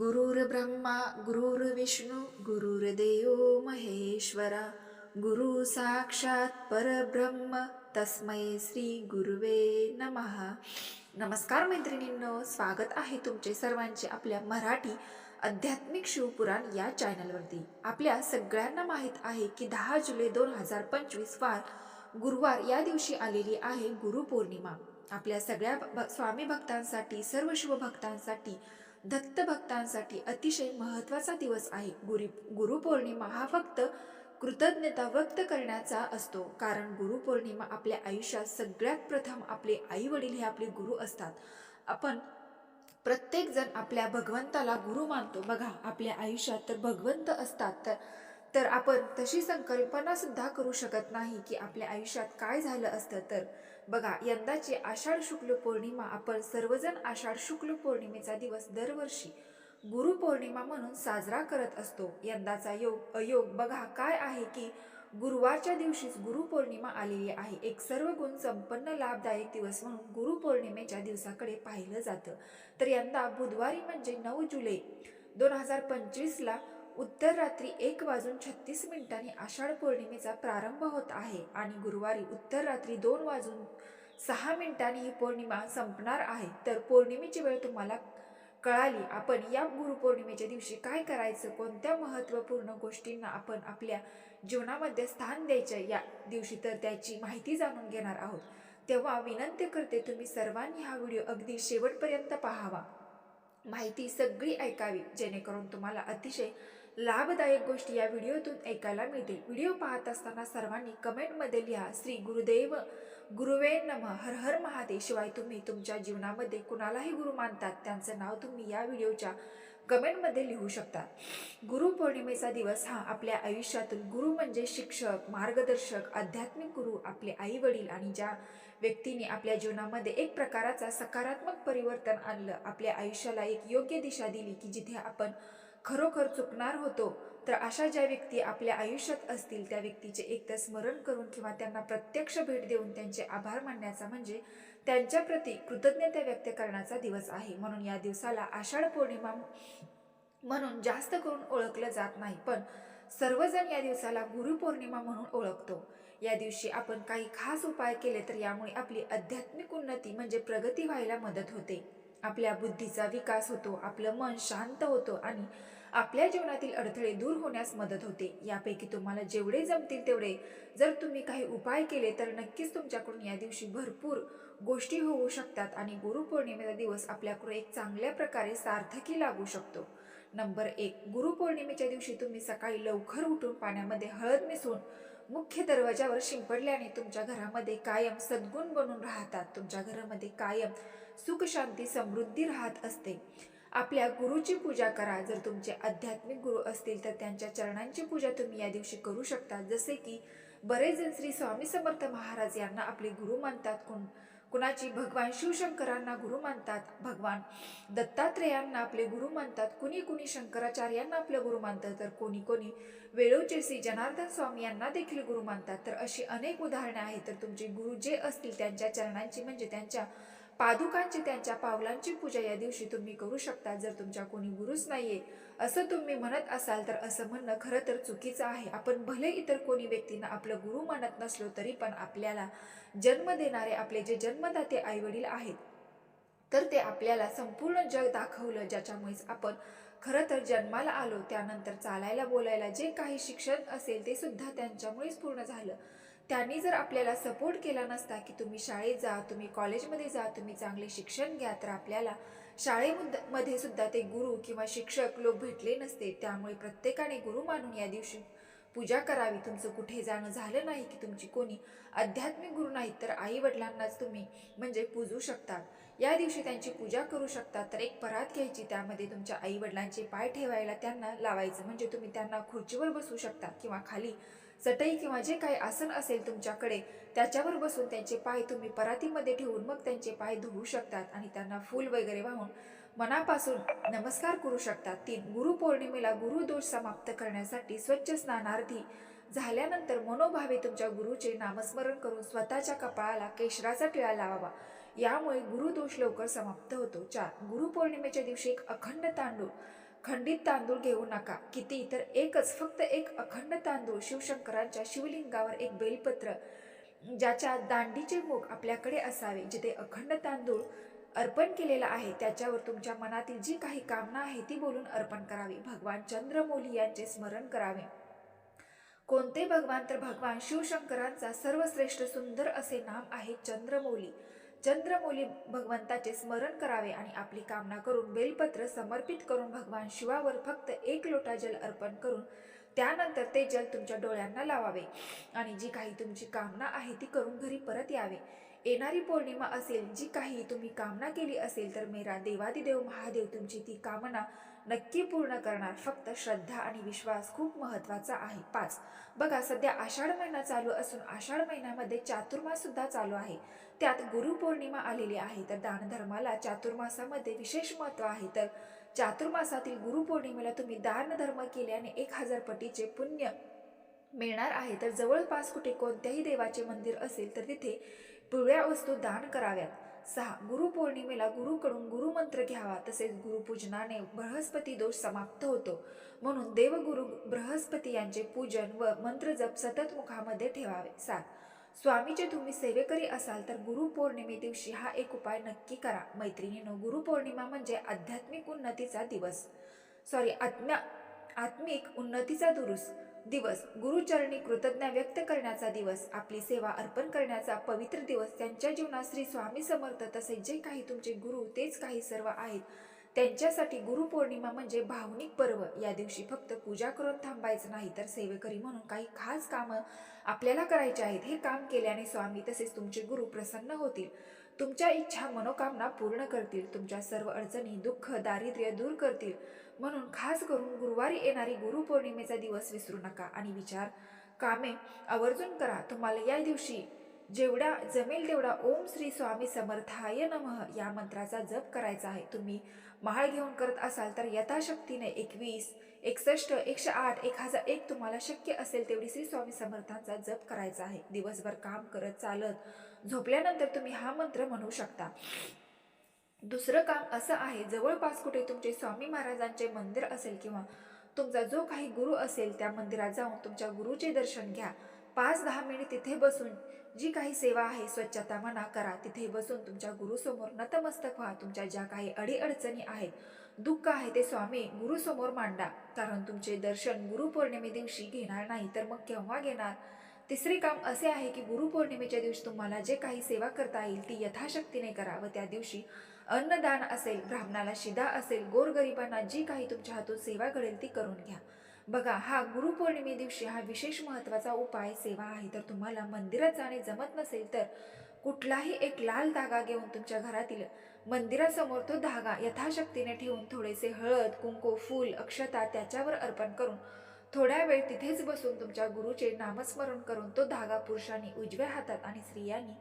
गुरुर्ब्रह्मा गुरुर्विष्णू गुरुर्देव महेश्वरा गुरु साक्षात परब्रह्म तस्मै श्री गुरुवे नमहा नमस्कार मैत्रिणींनो स्वागत आहे तुमचे सर्वांचे आपल्या मराठी आध्यात्मिक शिवपुराण या चॅनलवरती. आपल्या सगळ्यांना माहीत आहे की दहा जुलै दोन हजार पंचवीस वार गुरुवार या दिवशी आलेली आहे गुरुपौर्णिमा. आपल्या सगळ्या भ- स्वामी भक्तांसाठी सर्व शिवभक्तांसाठी दत्त भक्तांसाठी अतिशय महत्त्वाचा दिवस आहे. गुरु गुरुपौर्णिमा हा फक्त कृतज्ञता व्यक्त करण्याचा असतो. कारण गुरुपौर्णिमा आपल्या आयुष्यात सगळ्यात प्रथम आपले आई वडील हे आपले गुरु असतात. आपण प्रत्येक जण आपल्या भगवंताला गुरु मानतो. बघा आपल्या आयुष्यात तर भगवंत असतात. तर तर आपण तशी संकल्पना सुद्धा करू शकत नाही की आपल्या आयुष्यात काय झालं असतं तर. बघा यंदाची आषाढ शुक्ल पौर्णिमा आपण सर्वजण आषाढ शुक्ल पौर्णिमेचा दिवस दरवर्षी गुरुपौर्णिमा म्हणून साजरा करत असतो. यंदाचा योग अयोग बघा काय आहे की गुरुवारच्या दिवशीच गुरुपौर्णिमा आलेली आहे. एक सर्व गुण संपन्न लाभदायक दिवस म्हणून गुरुपौर्णिमेच्या दिवसाकडे पाहिलं जातं. तर यंदा बुधवारी म्हणजे नऊ जुलै दोन हजार पंचवीसला उत्तर रात्री एक वाजून छत्तीस मिनिटांनी आषाढ पौर्णिमेचा प्रारंभ होत आहे आणि गुरुवारी उत्तर रात्री दोन वाजून सहा मिनिटांनी ही पौर्णिमा संपणार आहे. तर पौर्णिमेची वेळ तुम्हाला कळाली. आपण या गुरुपौर्णिमेच्या दिवशी काय करायचं? कोणत्या महत्त्वपूर्ण गोष्टींना आपण आपल्या जीवनामध्ये स्थान द्यायचं या दिवशी? तर त्याची माहिती जाणून घेणार आहोत. तेव्हा विनंती करते तुम्ही सर्वांनी हा व्हिडिओ अगदी शेवटपर्यंत पाहावा. माहिती सगळी ऐकावी जेणेकरून तुम्हाला अतिशय लाभदायक गोष्टी या व्हिडिओतून ऐकायला मिळतील. व्हिडिओ पाहत असताना सर्वांनी कमेंटमध्ये लिहा श्री गुरुदेव गुरुवे नम हर हर महादेव शिवाय तुम्ही तुमच्या जीवनामध्ये कुणालाही गुरु मानतात. त्यांचं नाव तुम्ही या व्हिडिओच्या कमेंटमध्ये लिहू शकता. गुरुपौर्णिमेचा दिवस हा आपल्या आयुष्यातील गुरु म्हणजे शिक्षक मार्गदर्शक आध्यात्मिक गुरु आपले आई वडील आणि ज्या व्यक्तीने आपल्या जीवनामध्ये एक प्रकाराचा सकारात्मक परिवर्तन आणलं आपल्या आयुष्याला एक योग्य दिशा दिली की जिथे आपण खरोखर चुकणार होतो तर अशा ज्या व्यक्ती आपल्या आयुष्यात असतील त्या व्यक्तीचे एकतर स्मरण करून किंवा त्यांना प्रत्यक्ष भेट देऊन त्यांचे आभार मानण्याचा म्हणजे त्यांच्याप्रती कृतज्ञता व्यक्त करण्याचा दिवस आहे. म्हणून या दिवसाला आषाढ पौर्णिमा म्हणून जास्त करून ओळखलं जात नाही पण सर्वजण या दिवसाला गुरुपौर्णिमा म्हणून ओळखतो. या दिवशी आपण काही खास उपाय केले तर यामुळे आपली आध्यात्मिक उन्नती म्हणजे प्रगती व्हायला मदत होते. आपल्या बुद्धीचा विकास होतो आपलं मन शांत होतो आणि आपल्या जीवनातील अडथळे दूर होण्यास मदत होते. यापैकी तुम्हाला जेवढे जमतील तेवढे. जर तुम्ही काही उपाय केले तर नक्कीच तुमच्याकडून या दिवशी भरपूर गोष्टी होऊ शकतात आणि गुरुपौर्णिमेचा दिवस आपल्याकडून एक चांगल्या प्रकारे सार्थकी लागू शकतो. नंबर एक गुरुपौर्णिमेच्या दिवशी तुम्ही सकाळी लवकर उठून पाण्यामध्ये हळद मिसळून मुख्य दरवाजावर शिंपडल्याने तुमच्या घरामध्ये कायम सद्गुण बनून राहतात. तुमच्या घरामध्ये कायम सुख शांती समृद्धी राहत असते. आपल्या गुरुची पूजा करा. जर तुमचे आध्यात्मिक गुरु असतील तर त्यांच्या चरणांची पूजा तुम्ही या दिवशी करू शकता. जसे की बरेच जण श्री स्वामी समर्थ महाराज यांना आपले गुरु मानतात. कोण कुणाची भगवान शिवशंकरांना गुरु मानतात. भगवान दत्तात्रेयांना आपले गुरु मानतात. कुणी कुणी शंकराचार्यांना आपलं गुरु मानतात तर कोणी कोणी वेळोचे श्री जनार्दन स्वामी यांना देखील गुरु मानतात. तर अशी अनेक उदाहरणे आहेत. तर तुमचे गुरु जे असतील त्यांच्या चरणांची म्हणजे त्यांच्या पादुकांची त्यांच्या पावलांची पूजा या दिवशी तुम्ही करू शकता जर तुमच्या कोणी गुरुच नाहीये. असं तुम्ही म्हणत असाल तर असं म्हणणं खरं तर चुकीचं आहे. आपण भले इतर कोणी व्यक्तींना आपलं गुरु मानत नसलो तरी पण आपल्याला जन्म देणारे आपले जे जन्मदाते आईवडील आहेत तर ते आपल्याला संपूर्ण जग दाखवलं ज्याच्यामुळेच आपण खरं तर जन्माला आलो त्यानंतर चालायला बोलायला जे काही शिक्षण असेल ते सुद्धा त्यांच्यामुळेच पूर्ण झालं. त्यांनी जर आपल्याला सपोर्ट केला नसता की तुम्ही शाळेत जा तुम्ही कॉलेजमध्ये जा तुम्ही चांगले शिक्षण घ्या तर आपल्याला शाळेमध्ये सुद्धा ते गुरु किंवा शिक्षक लोक भेटले नसते. त्यामुळे प्रत्येकाने गुरु मानून या दिवशी पूजा करावी. तुमचं कुठे जाणं झालं नाही की तुमची कोणी आध्यात्मिक गुरु नाहीत तर आई वडिलांनाच तुम्ही म्हणजे पूजू शकतात. या दिवशी त्यांची पूजा करू शकता तर एक परात घ्यायची. त्यामध्ये तुमच्या आई वडिलांचे पाय ठेवायला त्यांना लावायचं. म्हणजे तुम्ही त्यांना खुर्चीवर बसू शकता किंवा खाली चटई किंवा जे काही आसन असेल तुमच्याकडे त्याच्यावर बसून त्यांचे पाय तुम्ही परातीमध्ये ठेवून मग त्यांचे पाय धुवू शकतात आणि त्यांना फूल वगैरे वाहून मनापासून नमस्कार करू शकतात. तीन गुरुपौर्णिमेला गुरुदोष समाप्त करण्यासाठी स्वच्छ स्नानार्थी झाल्यानंतर मनोभावे तुमच्या गुरुचे नामस्मरण करून स्वतःच्या कपाळाला केशराचा टिळा लावावा. यामुळे गुरुदोष लवकर समाप्त होतो. चार गुरुपौर्णिमेच्या दिवशी एक अखंड तांदूळ खंडित तांदूळ घेऊ नका. किती? तर एकच फक्त एक अखंड तांदूळ. शिवशंकरांच्या शिवलिंगावर एक बेलपत्र ज्याच्या दांडीचे मुख आपल्याकडे असावे जिथे अखंड तांदूळ अर्पण केलेला आहे. त्याच्यावर तुमच्या मनातील जी काही कामना आहे ती बोलून अर्पण करावी. भगवान चंद्रमौली यांचे स्मरण करावे. कोणते भगवान? तर भगवान शिवशंकरांचा सर्वश्रेष्ठ सुंदर असे नाम आहे चंद्रमौली. चंद्रमौली भगवंताचे स्मरण करावे आणि आपली कामना करून बेलपत्र समर्पित करून भगवान शिवावर फक्त एक लोटा जल अर्पण करून त्यानंतर ते जल तुमच्या डोळ्यांना लावावे. आणि जी काही तुमची कामना आहे ती करून घरी परत यावे. येणारी पौर्णिमा असेल जी काही तुम्ही कामना केली असेल तर मेरा देवादिदेव महादेव तुमची ती कामना नक्की पूर्ण करणार. फक्त श्रद्धा आणि विश्वास खूप महत्त्वाचा आहे. पाच बघा सध्या आषाढ महिना चालू असून आषाढ महिन्यामध्ये चातुर्मास सुद्धा चालू आहे. त्यात गुरुपौर्णिमा आलेली आहे तर दानधर्माला चातुर्मासामध्ये विशेष महत्त्व आहे. तर चातुर्मासातील गुरुपौर्णिमेला तुम्ही दान धर्म केल्याने एक हजार पटीचे पुण्य मिळणार आहे. तर जवळपास कुठे कोणत्याही देवाचे मंदिर असेल तर तिथे पिवळ्या वस्तू दान कराव्यात. सहा गुरुपौर्णिमेला गुरुकडून गुरुमंत्र घ्यावा तसेच गुरुपूजनाने बृहस्पती दोष समाप्त होतो. म्हणून देवगुरु बृहस्पती यांचे पूजन व मंत्रजप सतत मुखामध्ये ठेवावे. सात स्वामीचे तुम्ही सेवेकरी असाल तर गुरुपौर्णिमे दिवशी हा एक उपाय नक्की करा. मैत्रिणीनो गुरुपौर्णिमा म्हणजे आध्यात्मिक उन्नतीचा दिवस. सॉरी आत्म्या आत्मिक उन्नतीचा दुरुस्त दिवस. गुरुचरणी कृतज्ञ व्यक्त करण्याचा दिवस. आपली सेवा अर्पण करण्याचा पवित्र दिवस. त्यांच्या जीवनात श्री स्वामी समर्थ तसेच जे काही तुमचे गुरु तेच काही सर्व आहेत. त्यांच्यासाठी गुरुपौर्णिमा म्हणजे भावनिक पर्व. या दिवशी फक्त पूजा करून थांबायचं नाही तर सेवेकरी म्हणून काही खास कामं आपल्याला करायचे आहेत. हे काम केल्याने स्वामी तसेच तुमचे गुरु प्रसन्न होतील. तुमच्या इच्छा मनोकामना पूर्ण करतील तुमच्या सर्व अडचणी दुःख दारिद्र्य दूर करतील. म्हणून खास करून गुरुवारी येणारी गुरुपौर्णिमेचा दिवस विसरू नका आणि विचार कामे आवर्जून करा. तुम्हाला या दिवशी जेवढा जमेल तेवढा ओम श्री स्वामी समर्थाय नमः या मंत्राचा जप करायचा आहे. तुम्ही महाळ घेऊन करत असाल तर यथाशक्तीने एकवीस एकसष्ट एकशे आठ एक हजार एक तुम्हाला शक्य असेल तेवढी श्री स्वामी समर्थांचा जप करायचा आहे. दिवसभर काम करत चालत झोपल्यानंतर तुम्ही हा मंत्र म्हणू शकता. दुसरं काम असं आहे जवळपास कुठे तुमचे स्वामी महाराजांचे मंदिर असेल किंवा तुमचा जो काही गुरु असेल त्या मंदिरात जाऊन तुमच्या गुरुचे दर्शन घ्या. पाच दहा मिनिट तिथे बसून जी काही सेवा आहे स्वच्छता म्हणा करा तिथे बसून तुमच्या गुरुसमोर नतमस्तक व्हा. तुमच्या ज्या काही अडीअडचणी आहेत दुःख आहे ते स्वामी गुरुसमोर मांडा. कारण तुमचे दर्शन गुरुपौर्णिमे दिवशी घेणार नाही तर मग केव्हा घेणार? तिसरे काम असे आहे की गुरुपौर्णिमेच्या दिवशी तुम्हाला जे काही सेवा करता येईल ती यथाशक्तीने करा व त्या दिवशी अन्नदान असेल ब्राह्मणाला शिदा असेल गोरगरिबांना जी काही तुमच्या हातून सेवा घडेल ती करून घ्या. बघा हा गुरुपौर्णिमे दिवशी हा विशेष महत्त्वाचा उपाय सेवा आहे. तर तुम्हाला मंदिरात जाणे जमत नसेल तर कुठलाही एक लाल धागा घेऊन तुमच्या घरातील मंदिरासमोर तो धागा यथाशक्तीने ठेवून थोडेसे हळद कुंकू फूल अक्षता त्याच्यावर अर्पण करून थोड्या वेळ तिथेच बसून तुमच्या गुरुचे नामस्मरण करून तो धागा पुरुषांनी उजव्या हातात आणि स्त्रियांनी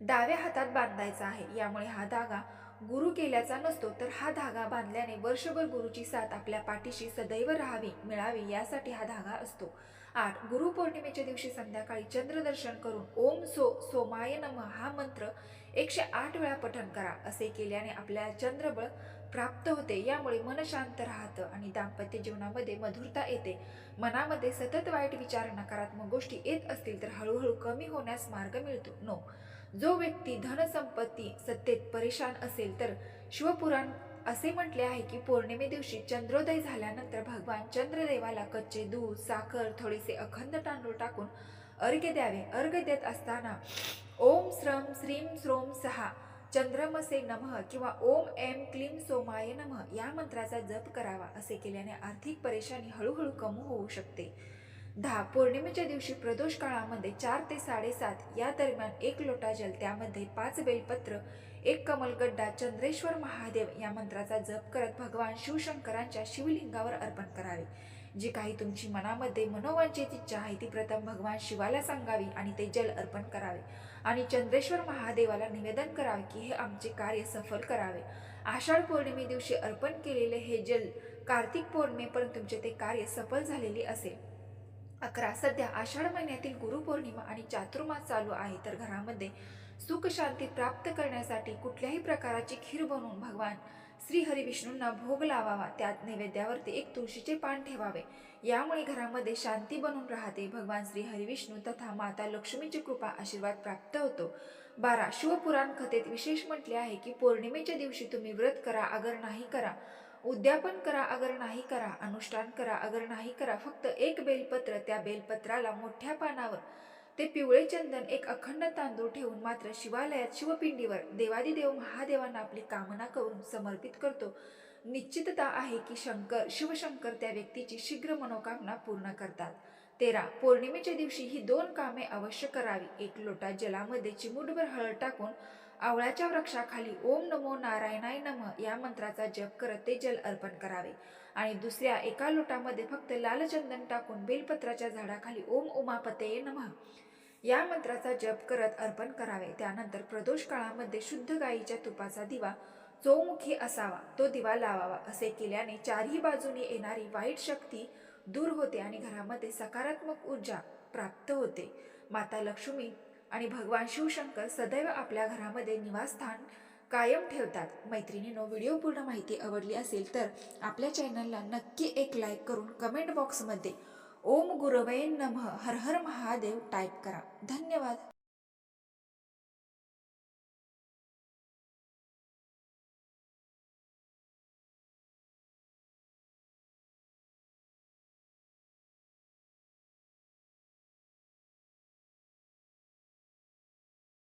डाव्या हातात बांधायचा आहे. यामुळे हा धागा गुरु केल्याचा नसतो तर हा धागा बांधल्याने वर्षभर गुरुची साथ आपल्या पाठीशी सदैव राहावी मिळावी यासाठी हा धागा असतो. आठ गुरुपौर्णिमेच्या दिवशी संध्याकाळी चंद्रदर्शन करून ओम सो सोमाय नम हा मंत्र एकशे आठ वेळा पठण करा. असे केल्याने आपल्या चंद्रबळ प्राप्त होते. यामुळे मन शांत राहतं आणि दाम्पत्य जीवनामध्ये मधुरता येते. मनामध्ये सतत वाईट विचार नकारात्मक गोष्टी येत असतील तर हळूहळू कमी होण्यास मार्ग मिळतो. नो. जो व्यक्ती धनसंपत्ती सत्तेत परेशान असेल तर शिवपुराण असे म्हटले आहे की पौर्णिमे दिवशी चंद्रोदय झाल्यानंतर भगवान चंद्रदेवाला कच्चे दूध साखर थोडेसे अखंड तांदूळ टाकून अर्घ्य द्यावे. अर्घ्य देत असताना ओम श्रम श्रीम श्रोम सहा चंद्रमसे नमः किंवा ओम एम क्लीम सोमाय नमः या मंत्राचा जप करावा असे केल्याने आर्थिक परेशानी हळूहळू कमी होऊ शकते. दहा पौर्णिमेच्या दिवशी प्रदोष काळामध्ये चार ते साडेसात या दरम्यान एक लोटा जल त्यामध्ये पाच बेलपत्र एक कमलगड्डा चंद्रेश्वर महादेव या मंत्राचा जप करत भगवान शिवशंकरांच्या शिवलिंगावर अर्पण करावे. जी काही तुमची मनामध्ये मनोवांछित इच्छा आहे ती प्रथम भगवान शिवाला सांगावी आणि ते जल अर्पण करावे. आणि चंद्रेश्वर महादेवाला निवेदन करावे की हे आमचे कार्य सफल करावे. आषाढ पौर्णिमे दिवशी अर्पण केलेले हे जल कार्तिक पौर्णिमेपर्यंत तुमचे ते कार्य सफल झालेले असेल. अकरा सध्या आषाढ महिन्यातील गुरुपौर्णिमा आणि चातुर्मास चालू आहे. तर घरामध्ये सुख शांती प्राप्त करण्यासाठी कुठल्याही प्रकाराची खीर बनवून भगवान श्री हरिविष्णूंना भोग लावावा त्यात नैवेद्यावरती एक तुळशीचे पान ठेवावे. यामुळे घरामध्ये शांती बनून राहते. भगवान श्री हरिविष्णू तथा माता लक्ष्मीची कृपा आशीर्वाद प्राप्त होतो. बारा शिवपुराण कथेत विशेष म्हटले आहे की पौर्णिमेच्या दिवशी तुम्ही व्रत करा अगर नाही करा. उद्यापन करा अगर नाही करा. अनुष्ठान करा अगर नाही करा. फक्त एक बेलपत्र त्या बेलपत्राला मोठ्या पानावर ते पिवळे चंदन एक अखंड तांदूळ ठेवून मात्र शिवालयात शिवपिंडीवर देवादिदेव महादेवांना आपली कामना करून समर्पित करतो. निश्चितता आहे की शंकर शिवशंकर त्या व्यक्तीची शीघ्र मनोकामना पूर्ण करतात. तेरा पौर्णिमेच्या दिवशी ही दोन कामे अवश्य करावी. एक लोटा जलामध्ये चिमूटभर हळद टाकून आवळ्याच्या वृक्षाखाली ओम नमो नारायणाय नम या मंत्राचा जप करत ते जल अर्पण करावे. आणि दुसऱ्या एका लोटामध्ये फक्त लाल चंदन टाकून बेलपत्राच्या झाडाखाली ओम उमापते नमः. या मंत्राचा जप करत अर्पण करावे. त्यानंतर प्रदोष काळामध्ये शुद्ध गायीच्या तुपाचा दिवा चौमुखी असावा. तो दिवा लावावा. असे केल्याने चारही बाजूने येणारी वाईट शक्ती दूर होते आणि घरामध्ये सकारात्मक ऊर्जा प्राप्त होते. माता लक्ष्मी आणि भगवान शिवशंकर सदैव आपल्या घरामध्ये निवासस्थान कायम ठेवतात. मैत्रिणीनो व्हिडिओ पूर्ण माहिती आवडली असेल तर आपल्या चॅनलला नक्की एक लाईक करून कमेंट बॉक्समध्ये ओम गुरवै नमः. हर हर महादेव टाईप करा. धन्यवाद.